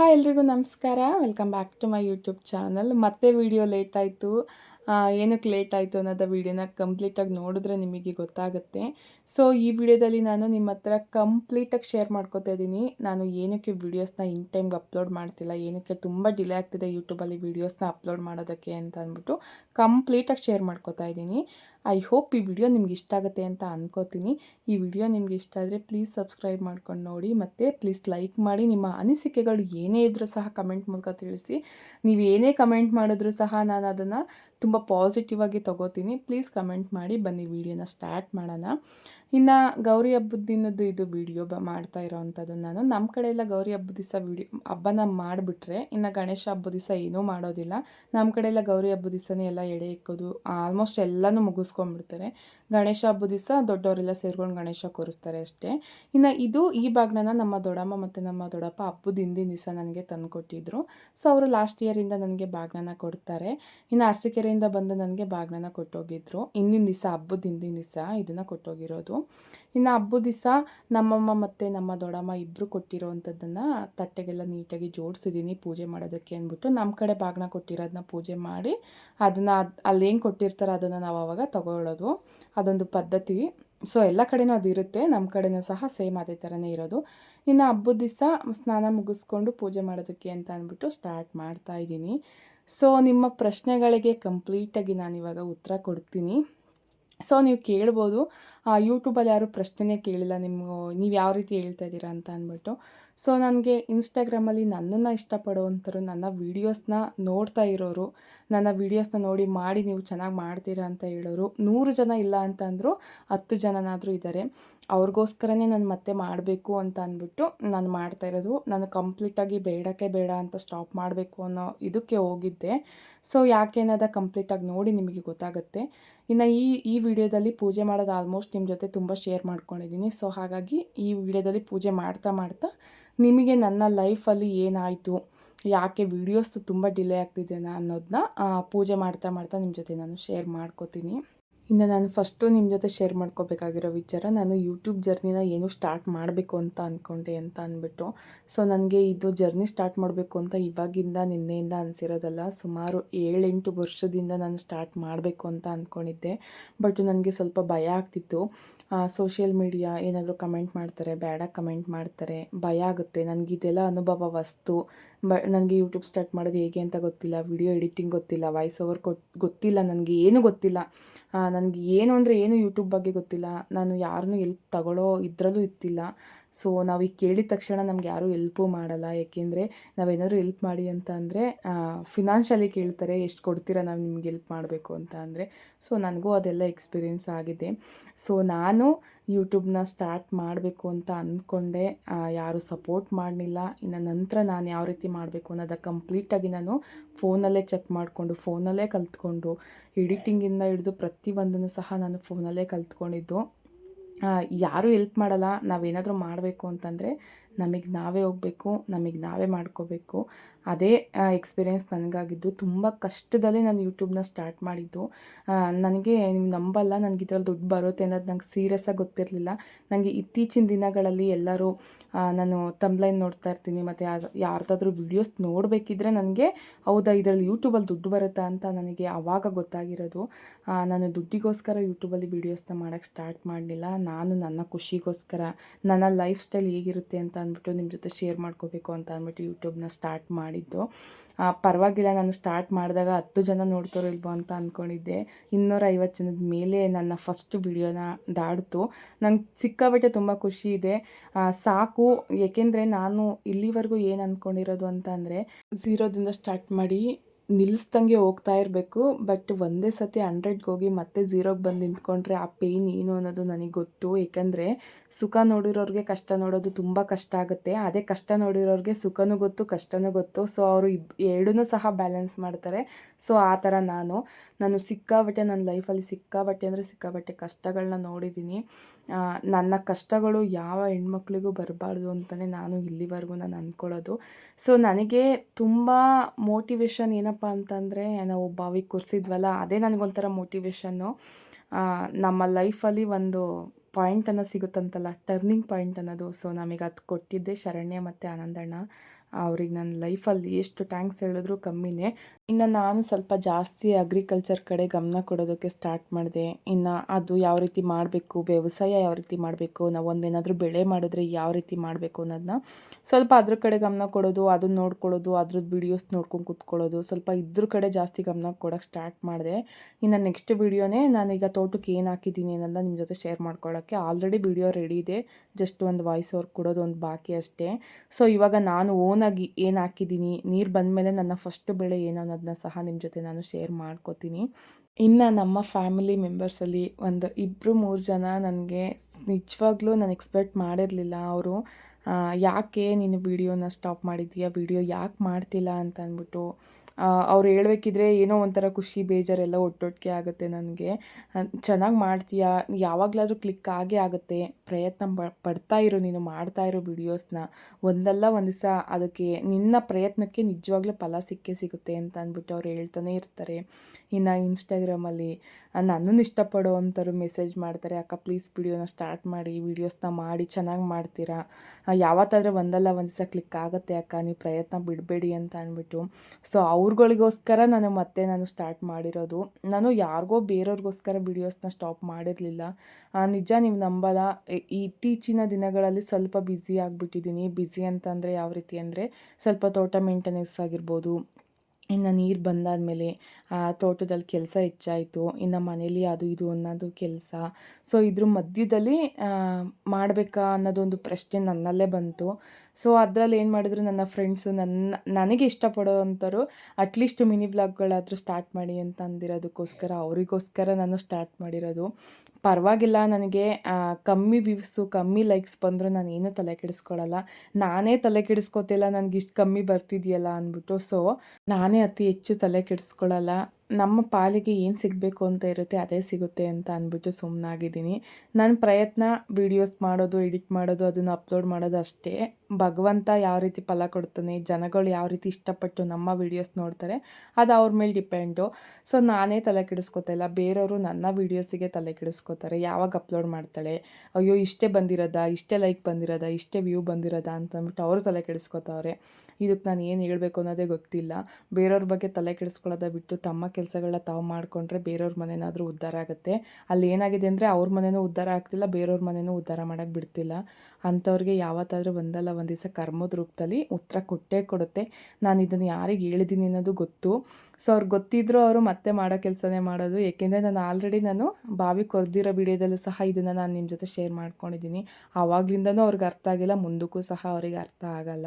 Hi ಎಲ್ರಿಗೂ ನಮಸ್ಕಾರ. Welcome back to my YouTube channel ಮತ್ತೆ ವಿಡಿಯೋ ಲೇಟ್ ಆಯಿತು. ಏನಕ್ಕೆ ಲೇಟ್ ಆಯಿತು ಅನ್ನೋದು ವೀಡಿಯೋನ ಕಂಪ್ಲೀಟಾಗಿ ನೋಡಿದ್ರೆ ನಿಮಗೆ ಗೊತ್ತಾಗುತ್ತೆ. ಸೊ ಈ ವಿಡಿಯೋದಲ್ಲಿ ನಾನು ನಿಮ್ಮ ಹತ್ರ ಕಂಪ್ಲೀಟಾಗಿ ಶೇರ್ ಮಾಡ್ಕೋತಾ ಇದ್ದೀನಿ. ನಾನು ಏನಕ್ಕೆ ವೀಡಿಯೋಸ್ನ ಇನ್ ಟೈಮ್ಗೆ ಅಪ್ಲೋಡ್ ಮಾಡ್ತಿಲ್ಲ, ಏನಕ್ಕೆ ತುಂಬ ಡಿಲೇ ಆಗ್ತಿದೆ ಯೂಟ್ಯೂಬಲ್ಲಿ ವೀಡಿಯೋಸ್ನ ಅಪ್ಲೋಡ್ ಮಾಡೋದಕ್ಕೆ ಅಂತ ಅಂದ್ಬಿಟ್ಟು ಕಂಪ್ಲೀಟಾಗಿ ಶೇರ್ ಮಾಡ್ಕೋತಾ ಇದ್ದೀನಿ. ಐ ಹೋಪ್ ಈ ವಿಡಿಯೋ ನಿಮ್ಗೆ ಇಷ್ಟ ಆಗುತ್ತೆ ಅಂತ ಅಂದ್ಕೋತೀನಿ ಈ ವಿಡಿಯೋ ನಿಮ್ಗೆ ಇಷ್ಟ ಆದರೆ ಪ್ಲೀಸ್ ಸಬ್ಸ್ಕ್ರೈಬ್ ಮಾಡ್ಕೊಂಡು ನೋಡಿ. ಮತ್ತು ಪ್ಲೀಸ್ ಲೈಕ್ ಮಾಡಿ. ನಿಮ್ಮ ಅನಿಸಿಕೆಗಳು ಏನೇ ಇದ್ದರೂ ಸಹ ಕಮೆಂಟ್ ಮೂಲಕ ತಿಳಿಸಿ. ನೀವು ಏನೇ ಕಮೆಂಟ್ ಮಾಡಿದ್ರೂ ಸಹ ನಾನು ಅದನ್ನು ತುಂಬ ಪಾಸಿಟಿವ್ ಆಗಿ ತೊಗೋತೀನಿ. ಪ್ಲೀಸ್ ಕಮೆಂಟ್ ಮಾಡಿ. ಬನ್ನಿ ವಿಡಿಯೋನ ಸ್ಟಾರ್ಟ್ ಮಾಡೋಣ. ಇನ್ನು ಗೌರಿ ಹಬ್ಬದ ದಿನದ್ದು ಇದು ವಿಡಿಯೋ ಬ ಮಾಡ್ತಾ ಇರೋವಂಥದ್ದು ನಾನು. ನಮ್ಮ ಕಡೆ ಎಲ್ಲ ಗೌರಿ ಹಬ್ಬದ ದಿವಸ ವಿಡಿಯೋ ಹಬ್ಬನ ಮಾಡಿಬಿಟ್ರೆ ಇನ್ನು ಗಣೇಶ ಹಬ್ಬದ ದಿವಸ ಏನೂ ಮಾಡೋದಿಲ್ಲ. ನಮ್ಮ ಕಡೆ ಎಲ್ಲ ಗೌರಿ ಹಬ್ಬದ ದಿವಸನೇ ಎಲ್ಲ ಎಡೆ ಇಕ್ಕೋದು ಆಲ್ಮೋಸ್ಟ್ ಎಲ್ಲನೂ ಮುಗಿಸ್ಕೊಂಡ್ಬಿಡ್ತಾರೆ ಗಣೇಶ ಹಬ್ಬದ ದಿವಸ ದೊಡ್ಡವರೆಲ್ಲ ಸೇರ್ಕೊಂಡು ಗಣೇಶ ಕೂರಿಸ್ತಾರೆ ಅಷ್ಟೇ. ಇನ್ನು ಇದು ಈ ಬಾಗ್ನ ನಮ್ಮ ದೊಡ್ಡಮ್ಮ ಮತ್ತು ನಮ್ಮ ದೊಡ್ಡಪ್ಪ ಹಬ್ಬದ ಹಿಂದಿನ ದಿವಸ ನನಗೆ ತಂದು ಕೊಟ್ಟಿದ್ರು ಸೊ ಅವರು ಲಾಸ್ಟ್ ಇಯರಿಂದ ನನಗೆ ಬಾಗ್ನನ ಕೊಡ್ತಾರೆ. ಇನ್ನು ಅರಸಿಕೆರೆಯಿಂದ ಬಂದು ನನಗೆ ಬಾಗ್ನನ ಕೊಟ್ಟೋಗಿದ್ರು. ಹಿಂದಿನ ದಿವಸ, ಹಬ್ಬದ ಹಿಂದಿನ ದಿವಸ ಇದನ್ನು ಕೊಟ್ಟೋಗಿರೋದು. ಇನ್ನು ಹಬ್ಬದ ದಿವಸ ನಮ್ಮಮ್ಮ ಮತ್ತು ನಮ್ಮ ದೊಡ್ಡಮ್ಮ ಇಬ್ಬರು ಕೊಟ್ಟಿರೋವಂಥದ್ದನ್ನು ತಟ್ಟೆಗೆಲ್ಲ ನೀಟಾಗಿ ಜೋಡಿಸಿದ್ದೀನಿ ಪೂಜೆ ಮಾಡೋದಕ್ಕೆ ಅಂದ್ಬಿಟ್ಟು ನಮ್ಮ ಕಡೆ ಬಾಗ್ನ ಕೊಟ್ಟಿರೋದನ್ನ ಪೂಜೆ ಮಾಡಿ ಅದನ್ನು ಅಲ್ಲಿ ಏನು ಕೊಟ್ಟಿರ್ತಾರೆ ಅದನ್ನು ನಾವು ಅವಾಗ ತಗೊಳ್ಳೋದು, ಅದೊಂದು ಪದ್ಧತಿ. ಸೊ ಎಲ್ಲ ಕಡೆನೂ ಅದು ಇರುತ್ತೆ. ನಮ್ಮ ಕಡೆನೂ ಸಹ ಸೇಮ್ ಅದೇ ಥರನೇ ಇರೋದು. ಇನ್ನು ಹಬ್ಬದ ದಿವಸ ಸ್ನಾನ ಮುಗಿಸ್ಕೊಂಡು ಪೂಜೆ ಮಾಡೋದಕ್ಕೆ ಅಂತ ಅಂದ್ಬಿಟ್ಟು ಸ್ಟಾರ್ಟ್ ಮಾಡ್ತಾ ಇದ್ದೀನಿ. ಸೊ ನಿಮ್ಮ ಪ್ರಶ್ನೆಗಳಿಗೆ ಕಂಪ್ಲೀಟಾಗಿ ನಾನಿವಾಗ ಉತ್ತರ ಕೊಡ್ತೀನಿ. ಸೊ ನೀವು ಕೇಳ್ಬೋದು. ಯೂಟ್ಯೂಬಲ್ಲಿ ಯಾರೂ ಪ್ರಶ್ನೆನೇ ಕೇಳಿಲ್ಲ. ನಿಮ್ಮ, ನೀವು ಯಾವ ರೀತಿ ಹೇಳ್ತಾ ಇದ್ದೀರಾ ಅಂತ ಅಂದ್ಬಿಟ್ಟು. ಸೊ ನನಗೆ ಇನ್ಸ್ಟಾಗ್ರಾಮಲ್ಲಿ ನನ್ನನ್ನು ಇಷ್ಟಪಡುವಂಥರು ನನ್ನ ವೀಡಿಯೋಸ್ನ ನೋಡ್ತಾ ಇರೋರು, ನನ್ನ ವೀಡಿಯೋಸ್ನ ನೋಡಿ ಮಾಡಿ ನೀವು ಚೆನ್ನಾಗಿ ಮಾಡ್ತೀರಾ ಅಂತ ಹೇಳೋರು ನೂರು ಜನ ಇಲ್ಲ ಅಂತ ಅಂದರು ಹತ್ತು ಜನನಾದರೂ ಇದ್ದಾರೆ ಅವ್ರಿಗೋಸ್ಕರನೇ ನಾನು ಮತ್ತೆ ಮಾಡಬೇಕು ಅಂತ ಅಂದ್ಬಿಟ್ಟು ನಾನು ಮಾಡ್ತಾ ಇರೋದು. ನಾನು ಕಂಪ್ಲೀಟಾಗಿ ಬೇಡಕ್ಕೆ ಬೇಡ ಅಂತ ಸ್ಟಾಪ್ ಮಾಡಬೇಕು ಅನ್ನೋ ಇದಕ್ಕೆ ಹೋಗಿದ್ದೆ. ಸೊ ಯಾಕೇನಾದ ಕಂಪ್ಲೀಟಾಗಿ ನೋಡಿ ನಿಮಗೆ ಗೊತ್ತಾಗುತ್ತೆ. ಇನ್ನು ಈ ಈ ವಿಡಿಯೋದಲ್ಲಿ ಪೂಜೆ ಮಾಡೋದು ಆಲ್ಮೋಸ್ಟ್ ನಿಮ್ಮ ಜೊತೆ ತುಂಬ ಶೇರ್ ಮಾಡ್ಕೊಂಡಿದ್ದೀನಿ. ಸೊ ಹಾಗಾಗಿ ಈ ವಿಡಿಯೋದಲ್ಲಿ ಪೂಜೆ ಮಾಡ್ತಾ ಮಾಡ್ತಾ ನಿಮಗೆ ನನ್ನ ಲೈಫಲ್ಲಿ ಏನಾಯಿತು, ಯಾಕೆ ವೀಡಿಯೋಸ್ ತುಂಬ ಡಿಲೇ ಆಗ್ತಿದೆ ಅನ್ನೋದನ್ನ ಪೂಜೆ ಮಾಡ್ತಾ ಮಾಡ್ತಾ ನಿಮ್ಮ ಜೊತೆ ನಾನು ಶೇರ್ ಮಾಡ್ಕೋತೀನಿ. ಇನ್ನು ನಾನು ಫಸ್ಟು ನಿಮ್ಮ ಜೊತೆ ಶೇರ್ ಮಾಡ್ಕೋಬೇಕಾಗಿರೋ ವಿಚಾರ, ನಾನು ಯೂಟ್ಯೂಬ್ ಜರ್ನಿನ ಏನು ಸ್ಟಾರ್ಟ್ ಮಾಡಬೇಕು ಅಂತ ಅಂದ್ಕೊಂಡೆ ಅಂತ ಅಂದ್ಬಿಟ್ಟು. ಸೊ, ನನಗೆ ಇದು ಜರ್ನಿ ಸ್ಟಾರ್ಟ್ ಮಾಡಬೇಕು ಅಂತ ಇವಾಗಿಂದ, ನಿನ್ನೆಯಿಂದ ಅನಿಸಿರೋದಲ್ಲ, ಸುಮಾರು ಏಳೆಂಟು ವರ್ಷದಿಂದ ನಾನು ಸ್ಟಾರ್ಟ್ ಮಾಡಬೇಕು ಅಂತ ಅಂದ್ಕೊಂಡಿದ್ದೆ ಬಟ್ ನನಗೆ ಸ್ವಲ್ಪ ಭಯ ಆಗ್ತಿತ್ತು. ಸೋಷಿಯಲ್ ಮೀಡಿಯಾ ಏನಾದರೂ ಕಮೆಂಟ್ ಮಾಡ್ತಾರೆ, ಬೇಡ ಕಮೆಂಟ್ ಮಾಡ್ತಾರೆ, ಭಯ ಆಗುತ್ತೆ. ನನಗೆ ಇದೆಲ್ಲ ಅನುಭವ ವಸ್ತು. ಬ, ನನಗೆ ಯೂಟ್ಯೂಬ್ ಸ್ಟಾರ್ಟ್ ಮಾಡೋದು ಹೇಗೆ ಅಂತ ಗೊತ್ತಿಲ್ಲ ವಿಡಿಯೋ ಎಡಿಟಿಂಗ್ ಗೊತ್ತಿಲ್ಲ ವಾಯ್ಸ್ ಓವರ್ ಕೊಟ್ಟು ಗೊತ್ತಿಲ್ಲ, ನನಗೆ ಏನೂ ಗೊತ್ತಿಲ್ಲ. ನನಗೆ ಏನು ಅಂದರೆ ಏನು ಯೂಟ್ಯೂಬ್ ಬಗ್ಗೆ ಗೊತ್ತಿಲ್ಲ. ನಾನು ಯಾರನ್ನೂ ಎಲ್ಪ್ ತಗೊಳ್ಳೋ ಇದರಲ್ಲೂ ಇತ್ತಿಲ್ಲ ಸೊ ನಾವು ಈಗ ಕೇಳಿದ ತಕ್ಷಣ ನಮ್ಗೆ ಯಾರೂ ಎಲ್ಪು ಮಾಡಲ್ಲ. ಏಕೆಂದರೆ ನಾವೇನಾದರೂ ಹೆಲ್ಪ್ ಮಾಡಿ ಅಂತ ಅಂದರೆ ಫಿನಾನ್ಷಿಯಲಿ ಕೇಳ್ತಾರೆ, ಎಷ್ಟು ಕೊಡ್ತೀರಾ ನಾವು ನಿಮ್ಗೆ ಎಲ್ಪ್ ಮಾಡಬೇಕು ಅಂತ ಅಂದರೆ. ಸೊ ನನಗೂ ಅದೆಲ್ಲ ಎಕ್ಸ್ಪೀರಿಯೆನ್ಸ್ ಆಗಿದೆ. ಸೊ ನಾನು ಯೂಟ್ಯೂಬ್ನ ಸ್ಟಾರ್ಟ್ ಮಾಡಬೇಕು ಅಂತ ಅಂದ್ಕೊಂಡೆ ಯಾರೂ ಸಪೋರ್ಟ್ ಮಾಡಲಿಲ್ಲ. ಇನ್ನು ನಂತರ ನಾನು ಯಾವ ರೀತಿ ಮಾಡಬೇಕು ಅನ್ನೋದ ಕಂಪ್ಲೀಟಾಗಿ ನಾನು ಫೋನಲ್ಲೇ ಚೆಕ್ ಮಾಡಿಕೊಂಡು ಫೋನಲ್ಲೇ ಕಲ್ತ್ಕೊಂಡು ಎಡಿಟಿಂಗಿಂದ ಹಿಡಿದು ಪ್ರತಿಯೊಂದನ್ನು ಸಹ ನಾನು ಫೋನಲ್ಲೇ ಕಲ್ತ್ಕೊಂಡಿದ್ದು. ಯಾರೂ ಎಲ್ಪ್ ಮಾಡಲ್ಲ ನಾವೇನಾದರೂ ಮಾಡಬೇಕು ಅಂತಂದರೆ ನಮಗೆ ನಾವೇ ಹೋಗಬೇಕು, ನಮಗೆ ನಾವೇ ಮಾಡ್ಕೋಬೇಕು. ಅದೇ ಎಕ್ಸ್ಪೀರಿಯೆನ್ಸ್ ನನಗಾಗಿದ್ದು. ತುಂಬ ಕಷ್ಟದಲ್ಲಿ ನಾನು ಯೂಟ್ಯೂಬ್ನ ಸ್ಟಾರ್ಟ್ ಮಾಡಿದ್ದು. ನನಗೆ ನೀವು ನಂಬಲ್ಲ, ನನಗೆ ಇದರಲ್ಲಿ ದುಡ್ಡು ಬರುತ್ತೆ ಅನ್ನೋದು ನಂಗೆ ಸೀರಿಯಸ್ಸಾಗಿ ಗೊತ್ತಿರಲಿಲ್ಲ. ನನಗೆ ಇತ್ತೀಚಿನ ದಿನಗಳಲ್ಲಿ ಎಲ್ಲರೂ ನಾನು ತಂಬ್ಲೈನ್ ನೋಡ್ತಾ ಇರ್ತೀನಿ, ಮತ್ತು ಯಾರು, ಯಾರ್ದಾದ್ರೂ ವೀಡಿಯೋಸ್ ನೋಡಬೇಕಿದ್ರೆ ನನಗೆ, ಹೌದಾ, ಇದರಲ್ಲಿ ಯೂಟ್ಯೂಬಲ್ಲಿ ದುಡ್ಡು ಬರುತ್ತಾ ಅಂತ ನನಗೆ ಆವಾಗ ಗೊತ್ತಾಗಿರೋದು. ನಾನು ದುಡ್ಡಿಗೋಸ್ಕರ ಯೂಟ್ಯೂಬಲ್ಲಿ ವೀಡಿಯೋಸ್ನ ಮಾಡೋಕ್ಕೆ ಸ್ಟಾರ್ಟ್ ಮಾಡಲಿಲ್ಲ. ನಾನು ನನ್ನ ಖುಷಿಗೋಸ್ಕರ, ನನ್ನ ಲೈಫ್ ಸ್ಟೈಲ್ ಹೇಗಿರುತ್ತೆ ಅಂತ ಅಂದ್ಬಿಟ್ಟು ನಿಮ್ಮ ಜೊತೆ ಶೇರ್ ಮಾಡ್ಕೋಬೇಕು ಅಂತ ಅಂದ್ಬಿಟ್ಟು ಯೂಟ್ಯೂಬ್ನ ಸ್ಟಾರ್ಟ್ ಮಾಡಿದ್ದು. ಪರವಾಗಿಲ್ಲ, ನಾನು ಸ್ಟಾರ್ಟ್ ಮಾಡಿದಾಗ ಹತ್ತು ಜನ ನೋಡ್ತಾರೋ ಇಲ್ವೋ ಅಂತ ಅಂದ್ಕೊಂಡಿದ್ದೆ ಇನ್ನೂರ ಐವತ್ತು ಜನದ ಮೇಲೆ ನನ್ನ ಫಸ್ಟ್ ವಿಡಿಯೋನ ದಾಡ್ತು. ನಂಗೆ ಸಿಕ್ಕಾಬಟ್ಟೆ ತುಂಬ ಖುಷಿ ಇದೆ. ಸಾಕು. ಏಕೆಂದರೆ ನಾನು ಇಲ್ಲಿವರೆಗೂ ಏನು ಅಂದ್ಕೊಂಡಿರೋದು ಅಂತ ಅಂದರೆ ಝೀರೋದಿಂದ ಸ್ಟಾರ್ಟ್ ಮಾಡಿ ನಿಲ್ಲಿಸ್ದಂಗೆ ಹೋಗ್ತಾ ಇರಬೇಕು. ಬಟ್ ಒಂದೇ ಸತಿ ಹಂಡ್ರೆಡ್ಗೆ ಹೋಗಿ ಮತ್ತೆ ಝೀರೋಗೆ ಬಂದು ನಿಂತ್ಕೊಂಡ್ರೆ ಆ ಪೇಯ್ನ್ ಏನು ಅನ್ನೋದು ನನಗೆ ಗೊತ್ತು. ಏಕೆಂದರೆ ಸುಖ ನೋಡಿರೋರಿಗೆ ಕಷ್ಟ ನೋಡೋದು ತುಂಬ ಕಷ್ಟ ಆಗುತ್ತೆ. ಅದೇ ಕಷ್ಟ ನೋಡಿರೋರಿಗೆ ಸುಖನೂ ಗೊತ್ತು, ಕಷ್ಟನೂ ಗೊತ್ತು. ಸೊ ಅವರು ಇಬ್ ಎರಡೂ ಸಹ ಬ್ಯಾಲೆನ್ಸ್ ಮಾಡ್ತಾರೆ. ಸೊ ಆ ಥರ ನಾನು. ನಾನು ಸಿಕ್ಕಾಬಟ್ಟೆ ನನ್ನ ಲೈಫಲ್ಲಿ ಸಿಕ್ಕಾಬಟ್ಟೆ ಅಂದರೆ ಸಿಕ್ಕಾಬಟ್ಟೆ ಕಷ್ಟಗಳನ್ನ ನೋಡಿದ್ದೀನಿ. ನನ್ನ ಕಷ್ಟಗಳು ಯಾವ ಹೆಣ್ಮಕ್ಳಿಗೂ ಬರಬಾರ್ದು ಅಂತಲೇ ನಾನು ಇಲ್ಲಿವರೆಗೂ ನಾನು ಅಂದ್ಕೊಳ್ಳೋದು. ಸೊ ನನಗೆ ತುಂಬ ಮೋಟಿವೇಶನ್ ಏನಪ್ಪ ಅಂತಂದರೆ, ನಾವು ಬಾವಿ ಕೂರಿಸಿದ್ವಲ್ಲ, ಅದೇ ನನಗೊಂಥರ ಮೋಟಿವೇಶನ್ನು ನಮ್ಮ ಲೈಫಲ್ಲಿ ಒಂದು ಪಾಯಿಂಟ್ ಅನ್ನೋ ಸಿಗುತ್ತಂತಲ್ಲ ಟರ್ನಿಂಗ್ ಪಾಯಿಂಟ್ ಅನ್ನೋದು. ಸೊ ನಮಗೆ ಅದು ಕೊಟ್ಟಿದ್ದೆ ಶರಣ್ಯ ಮತ್ತು ಆನಂದಣ್ಣ. ಅವ್ರಿಗೆ ನನ್ನ ಲೈಫಲ್ಲಿ ಎಷ್ಟು ಟ್ಯಾಂಕ್ಸ್ ಹೇಳಿದ್ರು ಕಮ್ಮಿನೇ. ಇನ್ನು ನಾನು ಸ್ವಲ್ಪ ಜಾಸ್ತಿ ಅಗ್ರಿಕಲ್ಚರ್ ಕಡೆ ಗಮನ ಕೊಡೋದಕ್ಕೆ ಸ್ಟಾರ್ಟ್ ಮಾಡಿದೆ. ಇನ್ನು ಅದು ಯಾವ ರೀತಿ ಮಾಡಬೇಕು, ವ್ಯವಸಾಯ ಯಾವ ರೀತಿ ಮಾಡಬೇಕು, ನಾವು ಒಂದೇನಾದರೂ ಬೆಳೆ ಮಾಡಿದ್ರೆ ಯಾವ ರೀತಿ ಮಾಡಬೇಕು ಅನ್ನೋದನ್ನ ಸ್ವಲ್ಪ ಅದ್ರ ಕಡೆ ಗಮನ ಕೊಡೋದು, ಅದನ್ನ ನೋಡ್ಕೊಳ್ಳೋದು ಅದ್ರದ್ದು ವಿಡಿಯೋಸ್ ನೋಡ್ಕೊಂಡು ಕೂತ್ಕೊಳ್ಳೋದು, ಸ್ವಲ್ಪ ಇದ್ರ ಕಡೆ ಜಾಸ್ತಿ ಗಮನ ಕೊಡೋಕ್ಕೆ ಸ್ಟಾರ್ಟ್ ಮಾಡಿದೆ. ಇನ್ನು ನೆಕ್ಸ್ಟ್ ವೀಡಿಯೋನೇ ನಾನೀಗ ತೋಟಕ್ಕೆ ಏನು ಹಾಕಿದ್ದೀನಿ ಅನ್ನೋದನ್ನ ನಿಮ್ಮ ಜೊತೆ ಶೇರ್ ಮಾಡ್ಕೊಳ್ಳೋಕ್ಕೆ ಆಲ್ರೆಡಿ ವಿಡಿಯೋ ರೆಡಿ ಇದೆ. ಜಸ್ಟ್ ಒಂದು ವಾಯ್ಸ್ ಅವ್ರು ಕೊಡೋದು ಒಂದು ಬಾಕಿ ಅಷ್ಟೇ. ಸೊ ಇವಾಗ ನಾನು ಓನಾಗಿ ಏನು ಹಾಕಿದ್ದೀನಿ ನೀರು ಬಂದಮೇಲೆ ನನ್ನ ಫಸ್ಟ್ ಬೆಳೆ ಏನು ಅನ್ನೋದನ್ನ ಸಹ ನಿಮ್ಮ ಜೊತೆ ನಾನು ಶೇರ್ ಮಾಡ್ಕೋತೀನಿ. ಇನ್ನು ನಮ್ಮ ಫ್ಯಾಮಿಲಿ ಮೆಂಬರ್ಸಲ್ಲಿ ಒಂದು ಇಬ್ಬರು ಮೂರು ಜನ ನನಗೆ ನಿಜವಾಗ್ಲೂ ನಾನು ಎಕ್ಸ್ಪೆಕ್ಟ್ ಮಾಡಿರಲಿಲ್ಲ ಅವರು ಯಾಕೆ ನೀನು ವೀಡಿಯೋನ ಸ್ಟಾಪ್ ಮಾಡಿದ್ದೀಯಾ? ವೀಡಿಯೋ ಯಾಕೆ ಮಾಡ್ತಿಲ್ಲ? ಅಂತ ಅಂದ್ಬಿಟ್ಟು ಅವ್ರು ಹೇಳ್ಬೇಕಿದ್ರೆ ಏನೋ ಒಂಥರ ಖುಷಿ, ಬೇಜಾರೆಲ್ಲ ಒಟ್ಟೊಟ್ಟಿಗೆ ಆಗುತ್ತೆ ನನಗೆ. ಚೆನ್ನಾಗಿ ಮಾಡ್ತೀಯಾ? ಯಾವಾಗಲಾದ್ರೂ ಕ್ಲಿಕ್ ಆಗೇ ಆಗುತ್ತೆ. ಪ್ರಯತ್ನ ಪಡ್ತಾ ಇರು, ನೀನು ಮಾಡ್ತಾ ಇರೋ ವಿಡಿಯೋಸ್ನ ಒಂದಲ್ಲ ಒಂದು ದಿವಸ ಅದಕ್ಕೆ ನಿನ್ನ ಪ್ರಯತ್ನಕ್ಕೆ ನಿಜವಾಗ್ಲೂ ಫಲ ಸಿಕ್ಕೇ ಸಿಗುತ್ತೆ ಅಂತ ಅಂದ್ಬಿಟ್ಟು ಅವ್ರು ಹೇಳ್ತಾನೆ ಇರ್ತಾರೆ. ಇನ್ನು ಇನ್ಸ್ಟಾಗ್ರಾಮಲ್ಲಿ ನನ್ನನ್ನು ಇಷ್ಟಪಡೋ ಅಂಥವ್ರು ಮೆಸೇಜ್ ಮಾಡ್ತಾರೆ, ಅಕ್ಕ ಪ್ಲೀಸ್ ವಿಡಿಯೋನ ಸ್ಟಾರ್ಟ್ ಮಾಡಿ ವಿಡಿಯೋಸ್ನ ಮಾಡಿ, ಚೆನ್ನಾಗಿ ಮಾಡ್ತೀರಾ? ಯಾವತ್ತಾದರೂ ಒಂದಲ್ಲ ಒಂದು ದಿವಸ ಕ್ಲಿಕ್ ಆಗುತ್ತೆ ಅಕ್ಕ, ನೀವು ಪ್ರಯತ್ನ ಬಿಡಬೇಡಿ ಅಂತ ಅಂದ್ಬಿಟ್ಟು. ಸೊ ಅವ್ರುಗಳಿಗೋಸ್ಕರ ನಾನು ಮತ್ತೆ ನಾನು ಸ್ಟಾರ್ಟ್ ಮಾಡಿರೋದು. ನಾನು ಯಾರಿಗೋ ಬೇರೆಯವ್ರಿಗೋಸ್ಕರ ವೀಡಿಯೋಸ್ನ ಸ್ಟಾಪ್ ಮಾಡಿರಲಿಲ್ಲ. ನಿಜ ನೀವು ನಂಬಲ್ಲ. ಇತ್ತೀಚಿನ ದಿನಗಳಲ್ಲಿ ಸ್ವಲ್ಪ ಬ್ಯುಸಿ ಆಗಿಬಿಟ್ಟಿದ್ದೀನಿ. ಬ್ಯುಸಿ ಅಂತಂದರೆ ಯಾವ ರೀತಿ ಅಂದರೆ ಸ್ವಲ್ಪ ತೋಟ ಮೇಂಟೆನೆನ್ಸ್ ಆಗಿರ್ಬೋದು. ಇನ್ನು ನೀರು ಬಂದಾದಮೇಲೆ ತೋಟದಲ್ಲಿ ಕೆಲಸ ಹೆಚ್ಚಾಯಿತು. ಇನ್ನು ಮನೇಲಿ ಅದು ಇದು ಅನ್ನೋದು ಕೆಲಸ. ಸೊ, ಇದ್ರ ಮಧ್ಯದಲ್ಲಿ ಮಾಡಬೇಕಾ ಅನ್ನೋದೊಂದು ಪ್ರಶ್ನೆ ನನ್ನಲ್ಲೇ ಬಂತು. ಸೊ, ಅದರಲ್ಲಿ ಏನು ಮಾಡಿದ್ರು ನನ್ನ ಫ್ರೆಂಡ್ಸು ನನ್ನ ನನಗೆ ಇಷ್ಟಪಡೋ ಅಂಥವ್ರು ಅಟ್ಲೀಸ್ಟ್ ಮಿನಿ ಬ್ಲಾಗ್ಗಳಾದರೂ ಸ್ಟಾರ್ಟ್ ಮಾಡಿ ಅಂತ ಅಂದಿರೋದಕ್ಕೋಸ್ಕರ ಅವರಿಗೋಸ್ಕರ ನಾನು ಸ್ಟಾರ್ಟ್ ಮಾಡಿರೋದು. ಪರವಾಗಿಲ್ಲ ನನಗೆ ಕಮ್ಮಿ ವ್ಯೂಸು ಕಮ್ಮಿ ಲೈಕ್ಸ್ ಬಂದರೂ ನಾನು ಏನೂ ತಲೆ ಕೆಡಿಸ್ಕೊಳ್ಳಲ್ಲ ನಾನೇ ತಲೆ ಕೆಡಿಸ್ಕೊತಿಲ್ಲ ನನಗೆ ಇಷ್ಟು ಕಮ್ಮಿ ಬರ್ತಿದೆಯಲ್ಲ ಅಂದ್ಬಿಟ್ಟು. ಸೊ, ನಾನೇ ಅತಿ ಹೆಚ್ಚು ತಲೆ ಕೆಡಿಸ್ಕೊಳ್ಳಲ್ಲ. ನಮ್ಮ ಪಾಲಿಗೆ ಏನು ಸಿಗಬೇಕು ಅಂತ ಇರುತ್ತೆ ಅದೇ ಸಿಗುತ್ತೆ ಅಂತ ಅಂದ್ಬಿಟ್ಟು ಸುಮ್ಮನಾಗಿದ್ದೀನಿ ನನ್ನ ಪ್ರಯತ್ನ ವೀಡಿಯೋಸ್ ಮಾಡೋದು, ಎಡಿಟ್ ಮಾಡೋದು, ಅದನ್ನು ಅಪ್ಲೋಡ್ ಮಾಡೋದು ಅಷ್ಟೇ. ಭಗವಂತ ಯಾವ ರೀತಿ ಫಲ ಕೊಡ್ತಾನೆ, ಜನಗಳು ಯಾವ ರೀತಿ ಇಷ್ಟಪಟ್ಟು ನಮ್ಮ ವೀಡಿಯೋಸ್ ನೋಡ್ತಾರೆ, ಅದು ಅವ್ರ ಮೇಲೆ ಡಿಪೆಂಡು. ಸೊ, ನಾನೇ ತಲೆ ಕೆಡಿಸ್ಕೋತಾ ಇಲ್ಲ. ಬೇರೆಯವರು ನನ್ನ ವೀಡಿಯೋಸಿಗೆ ತಲೆ ಕೆಡಿಸ್ಕೋತಾರೆ. ಯಾವಾಗ ಅಪ್ಲೋಡ್ ಮಾಡ್ತಾಳೆ? ಅಯ್ಯೋ, ಇಷ್ಟೇ ಬಂದಿರೋದಾ? ಇಷ್ಟೇ ಲೈಕ್ ಬಂದಿರೋದಾ? ಇಷ್ಟೇ ವ್ಯೂ ಬಂದಿರೋದಾ ಅಂತ ಅಂದ್ಬಿಟ್ಟು ಅವರು ತಲೆ ಕೆಡಿಸ್ಕೋತಾವ್ರೆ. ಇದಕ್ಕೆ ನಾನು ಏನು ಹೇಳಬೇಕು ಅನ್ನೋದೇ ಗೊತ್ತಿಲ್ಲ. ಬೇರೆಯವ್ರ ಬಗ್ಗೆ ತಲೆ ಕೆಡಿಸ್ಕೊಳ್ಳೋದ ಬಿಟ್ಟು ತಮ್ಮ ಕೆಲಸಗಳನ್ನ ತಾವು ಮಾಡಿಕೊಂಡ್ರೆ ಬೇರೆಯವ್ರ ಮನೇನಾದರೂ ಉದ್ಧಾರ ಆಗುತ್ತೆ. ಅಲ್ಲಿ ಏನಾಗಿದೆ ಅಂದರೆ ಅವ್ರ ಮನೇನೂ ಉದ್ಧಾರ ಆಗ್ತಿಲ್ಲ, ಬೇರೆಯವ್ರ ಮನೆಯೂ ಉದ್ಧಾರ ಮಾಡೋಕ್ಕೆ ಬಿಡ್ತಿಲ್ಲ. ಅಂಥವ್ರಿಗೆ ಯಾವತ್ತಾದರೂ ಒಂದಲ್ಲ ಒಂದು ದಿವಸ ಕರ್ಮದ ರೂಪದಲ್ಲಿ ಉತ್ತರ ಕೊಟ್ಟೇ ಕೊಡುತ್ತೆ. ನಾನು ಇದನ್ನು ಯಾರಿಗೆ ಹೇಳಿದ್ದೀನಿ ಅನ್ನೋದು ಗೊತ್ತು. ಸೊ ಅವ್ರಿಗೆ ಗೊತ್ತಿದ್ದರೂ ಅವರು ಮತ್ತೆ ಮಾಡೋ ಕೆಲಸನೇ ಮಾಡೋದು. ಏಕೆಂದರೆ ನಾನು ಆಲ್ರೆಡಿ ನಾನು ಬಾವಿ ಕೊರೆದಿರೋ ವಿಡಿಯೋದಲ್ಲೂ ಸಹ ಇದನ್ನು ನಾನು ನಿಮ್ಮ ಜೊತೆ ಶೇರ್ ಮಾಡ್ಕೊಂಡಿದ್ದೀನಿ ಆವಾಗಲಿಂದನೂ ಅವ್ರಿಗೆ ಅರ್ಥ ಆಗಿಲ್ಲ, ಮುಂದಕ್ಕೂ ಸಹ ಅವರಿಗೆ ಅರ್ಥ ಆಗಲ್ಲ.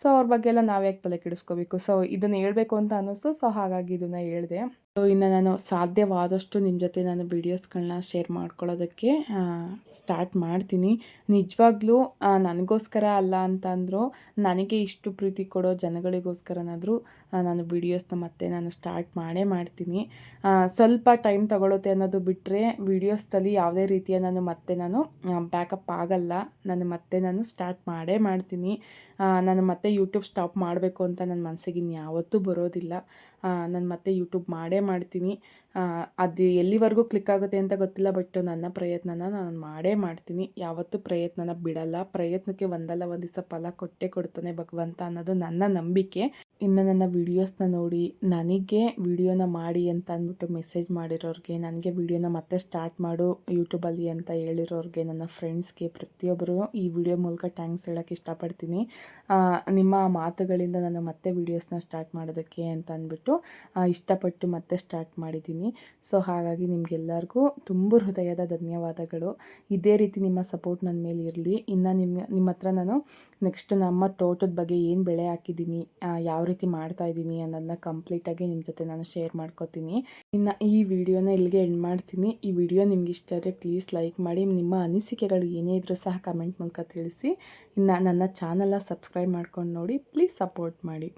ಸೊ ಅವ್ರ ಬಗ್ಗೆ ಎಲ್ಲ ನಾವು ಯಾಕೆ ತಲೆ ಕೆಡಿಸ್ಕೋಬೇಕು? ಸೊ ಇದನ್ನು ಹೇಳಬೇಕು ಅಂತ ಅನ್ನಿಸ್ತು. ಸೊ ಹಾಗಾಗಿ ಇದನ್ನು ಹೇಳಿದೆ. ಇನ್ನು ನಾನು ಸಾಧ್ಯವಾದಷ್ಟು ನಿಮ್ಮ ಜೊತೆ ನಾನು ವೀಡಿಯೋಸ್ಗಳನ್ನ ಶೇರ್ ಮಾಡ್ಕೊಳ್ಳೋದಕ್ಕೆ ಸ್ಟಾರ್ಟ್ ಮಾಡ್ತೀನಿ. ನಿಜವಾಗ್ಲೂ ನನಗೋಸ್ಕರ ಅಲ್ಲ ಅಂತಂದರೂ, ನನಗೆ ಇಷ್ಟು ಪ್ರೀತಿ ಕೊಡೋ ಜನಗಳಿಗೋಸ್ಕರನಾದರೂ ನಾನು ವೀಡಿಯೋಸ್ನ ಮತ್ತೆ ನಾನು ಸ್ಟಾರ್ಟ್ ಮಾಡೇ ಮಾಡ್ತೀನಿ. ಸ್ವಲ್ಪ ಟೈಮ್ ತಗೊಳುತ್ತೆ ಅನ್ನೋದು ಬಿಟ್ಟರೆ ವೀಡಿಯೋಸ್ದಲ್ಲಿ ಯಾವುದೇ ರೀತಿಯ ನಾನು ಮತ್ತೆ ನಾನು ಬ್ಯಾಕಪ್ ಆಗಲ್ಲ. ನಾನು ಮತ್ತೆ ನಾನು ಸ್ಟಾರ್ಟ್ ಮಾಡೇ ಮಾಡ್ತೀನಿ. ನಾನು ಮತ್ತೆ ಯೂಟ್ಯೂಬ್ ಸ್ಟಾಪ್ ಮಾಡಬೇಕು ಅಂತ ನನ್ನ ಮನಸ್ಸಿಗೆ ಇನ್ಯಾವತ್ತೂ ಬರೋದಿಲ್ಲ. ನಾನು ಮತ್ತೆ ಯೂಟ್ಯೂಬ್ ಮಾಡೇ ಮಾಡ್ತೀನಿ. ಅದು ಎಲ್ಲಿವರೆಗೂ ಕ್ಲಿಕ್ ಆಗುತ್ತೆ ಅಂತ ಗೊತ್ತಿಲ್ಲ ಬಟ್ ನನ್ನ ಪ್ರಯತ್ನನ ನಾನು ಮಾಡೇ ಮಾಡ್ತೀನಿ. ಯಾವತ್ತೂ ಪ್ರಯತ್ನನ ಬಿಡಲ್ಲ. ಪ್ರಯತ್ನಕ್ಕೆ ಒಂದಲ್ಲ, ಒಂದು ದಿವಸ ಫಲ ಕೊಟ್ಟೇ ಕೊಡ್ತಾನೆ ಭಗವಂತ ಅನ್ನೋದು ನನ್ನ ನಂಬಿಕೆ. ಇನ್ನು ನನ್ನ ವೀಡಿಯೋಸ್ನ ನೋಡಿ, ನನಗೆ ವಿಡಿಯೋನ ಮಾಡಿ ಅಂತ ಅಂದ್ಬಿಟ್ಟು ಮೆಸೇಜ್ ಮಾಡಿರೋರಿಗೆ, ನನಗೆ ವಿಡಿಯೋನ ಮತ್ತೆ ಸ್ಟಾರ್ಟ್ ಮಾಡು ಯೂಟ್ಯೂಬಲ್ಲಿ ಅಂತ ಹೇಳಿರೋರಿಗೆ, ನನ್ನ ಫ್ರೆಂಡ್ಸ್ಗೆ, ಪ್ರತಿಯೊಬ್ಬರು ಈ ವಿಡಿಯೋ ಮೂಲಕ ಥ್ಯಾಂಕ್ಸ್ ಹೇಳೋಕ್ಕೆ ಇಷ್ಟಪಡ್ತೀನಿ. ನಿಮ್ಮ ಮಾತುಗಳಿಂದ ನಾನು ಮತ್ತೆ ವೀಡಿಯೋಸ್ನ ಸ್ಟಾರ್ಟ್ ಮಾಡೋದಕ್ಕೆ ಅಂತ ಅಂದ್ಬಿಟ್ಟು ಇಷ್ಟಪಟ್ಟು ಮತ್ತೆ ಸ್ಟಾರ್ಟ್ ಮಾಡಿದ್ದೀನಿ. ಸೊ, ಹಾಗಾಗಿ ನಿಮಗೆಲ್ಲರಿಗೂ ತುಂಬ ಹೃದಯದ ಧನ್ಯವಾದಗಳು. ಇದೇ ರೀತಿ ನಿಮ್ಮ ಸಪೋರ್ಟ್ ನನ್ನ ಮೇಲೆ ಇರಲಿ. ಇನ್ನು ನಿಮ್ಮ ನಿಮ್ಮ ಹತ್ರ ನಾನು ನೆಕ್ಸ್ಟ್ ನಮ್ಮ ತೋಟದ ಬಗ್ಗೆ ಏನು ಬೆಳೆ ಹಾಕಿದ್ದೀನಿ ಯಾವ ರೀತಿ ಮಾಡ್ತಾ ಇದ್ದೀನಿ ಅನ್ನೋದನ್ನ ಕಂಪ್ಲೀಟಾಗಿ ನಿಮ್ಮ ಜೊತೆ ನಾನು ಶೇರ್ ಮಾಡ್ಕೋತೀನಿ. ಇನ್ನು ಈ ವಿಡಿಯೋನ ಇಲ್ಲಿಗೆ ಎಂಡ್ ಮಾಡ್ತೀನಿ. ಈ ವಿಡಿಯೋ ನಿಮ್ಗೆ ಇಷ್ಟ ಆದರೆ ಪ್ಲೀಸ್ ಲೈಕ್ ಮಾಡಿ, ನಿಮ್ಮ ಅನಿಸಿಕೆಗಳು ಏನೇ ಇದ್ರೂ ಸಹ ಕಮೆಂಟ್ ಮೂಲಕ ತಿಳಿಸಿ. ಇನ್ನು ನನ್ನ ಚಾನಲ್ನ ಸಬ್ಸ್ಕ್ರೈಬ್ ಮಾಡ್ಕೊಂಡು ನೋಡಿ ಪ್ಲೀಸ್ ಸಪೋರ್ಟ್ ಮಾಡಿ.